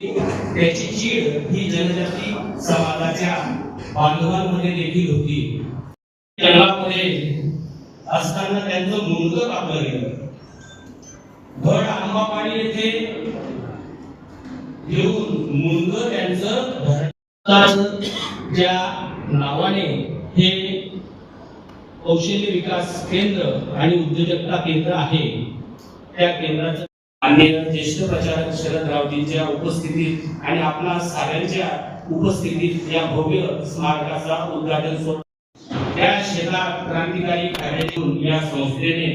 त्याची चीड ही जनजाती समाजाच्या बांधवांमध्ये देखील होती. जंगलामध्ये असताना त्यांचं मुंडकं कापलं गेलं. भड आंबापाडी येथे येऊन मुंडकं त्यांचं ज्या नावाने हे कौशल्य विकास केंद्र आणि उद्योजकता केंद्र आहे त्या केंद्राचं माननीय ज्येष्ठ प्रचारक शरद रावजींच्या उपस्थितीत आणि आपल्या साऱ्यांच्या उपस्थितीत या भव्य स्मारकाचा उद्घाटन त्या शेतात क्रांतिकारी कार्यातून या संस्थेने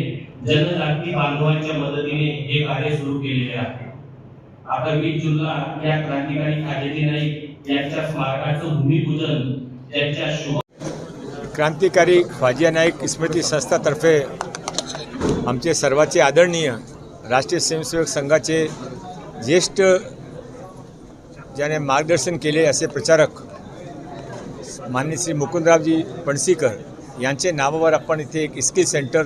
जनजाती बांधवांच्या मदतीने हे कार्य सुरू केलेले आहे. आता वीस जुलला या क्रांतिकारी खाजेजी नाईक यांच्या स्मारकाचं भूमिपूजन त्यांच्या शुभ क्रांतिकारी ख्वाजिया नाईक स्मृती संस्थातर्फे आमचे सर्वाचे आदरणीय राष्ट्रीय स्वयंसेवक संघाचे ज्येष्ठ ज्याने मार्गदर्शन केले असे प्रचारक माननीय श्री मुकुंदरावजी पणसीकर यांचे नावावर आपण इथे एक स्किल सेंटर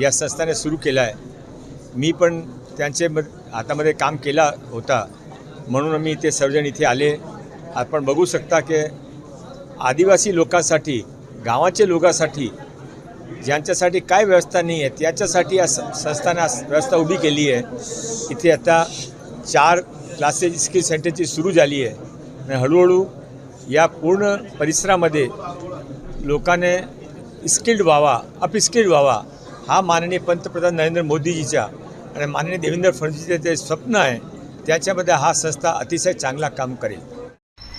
या संस्थाने सुरू केलं आहे. मी पण त्यांचे म- हातामध्ये काम केला होता. म्हणून मी इथे सर्वजण इथे आले. आपण बघू शकता की आदिवासी लोकांसाठी गावाच्या लोकांसाठी ज्यांच्यासाठी काय व्यवस्था नाही आहे त्याच्यासाठी या स- संस्थानं व्यवस्था उभी केली आहे. इथे आता चार क्लासेस स्किल सेंटरची सुरू झाली आहे. आणि हळूहळू या पूर्ण परिसरामध्ये लोकांनी स्किल्ड व्हावा अपस्किल्ड व्हावा हा माननीय पंतप्रधान नरेंद्र मोदीजीचा आणि माननीय देवेंद्र फडणवीसचे जे स्वप्न आहे त्याच्यामध्ये हा संस्था अतिशय चांगला काम करेल.